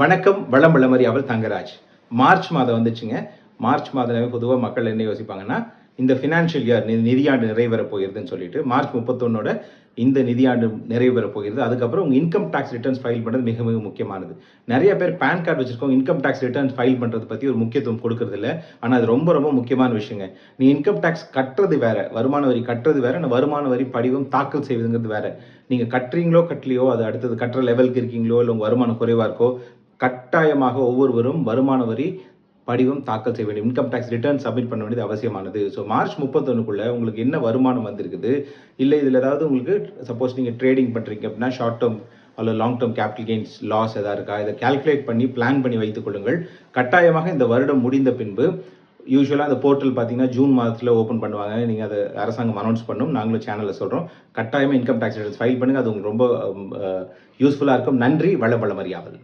வணக்கம் வளம் வளமறியாவல் தங்கராஜ். மார்ச் மாதம் வந்துச்சுங்க. மார்ச் மாதம் பொதுவாக மக்கள் என்ன யோசிப்பாங்கன்னா இந்த ஃபினான்ஷியல் இயர் நிதியாண்டு நிறைவேற போகிறதுன்னு சொல்லிட்டு மார்ச் முப்பத்தொன்னோட இந்த நிதியாண்டு நிறைவேற போகிறது. அதுக்கப்புறம் உங்கள் இன்கம் டேக்ஸ் ரிட்டர்ன்ஸ் ஃபைல் பண்ணுறது மிக மிக முக்கியமானது. நிறைய பேர் பேன் கார்டு வச்சிருக்கோம் இன்கம் டேக்ஸ் ரிட்டர்ன்ஸ் ஃபைல் பண்ணுறது பற்றி ஒரு முக்கியத்துவம் கொடுக்கறது இல்லை. ஆனால் அது ரொம்ப ரொம்ப முக்கியமான விஷயங்க. நீ இன்கம் டேக்ஸ் கட்டுறது வேற வருமான வரி கட்டுறது வேற நான் வருமான வரி படிவம் தாக்கல் செய்வதுங்கிறது வேற. நீங்கள் கட்டுறீங்களோ கட்டலையோ அது அடுத்தது கட்டுற லெவலுக்கு இருக்கீங்களோ இல்லை உங்கள் வருமானம் குறைவாக இருக்கோ கட்டாயமாக ஒவ்வொருவரும் வருமான வரி படிவம் தாக்கல் செய்ய வேண்டும். இன்கம் டேக்ஸ் ரிட்டர்ன் சப்மிட் பண்ண வேண்டியது அவசியமானது. ஸோ மார்ச் முப்பத்தொன்னுக்குள்ளே உங்களுக்கு என்ன வருமானம் வந்திருக்குது? இல்லை இதில் ஏதாவது உங்களுக்கு சப்போஸ் நீங்கள் ட்ரேடிங் பண்ணுறீங்க அப்படின்னா ஷார்ட் டேர்ம் அல்லது long term capital gains loss எதாவது இருக்கா? இதை கால்குலேட் பண்ணி பிளான் பண்ணி வைத்துக் கொள்ளுங்கள். கட்டாயமாக இந்த வருடம் முடிந்த பின்பு யூஸ்வலாக அந்த போர்ட்டல் பார்த்தீங்கன்னா ஜூன் மாதத்தில் ஓப்பன் பண்ணுவாங்க. நீங்கள் அதை அரசாங்கம் அனௌன்ஸ் பண்ணும். நாங்களும் சேனலில் சொல்கிறோம் கட்டாயமாக இன்கம் டேக்ஸ் ரிட்டர்ன்ஸ் ஃபைல் பண்ணுங்கள் அது உங்களுக்கு ரொம்ப யூஸ்ஃபுல்லாக இருக்கும். நன்றி. வள வளமறியாவல்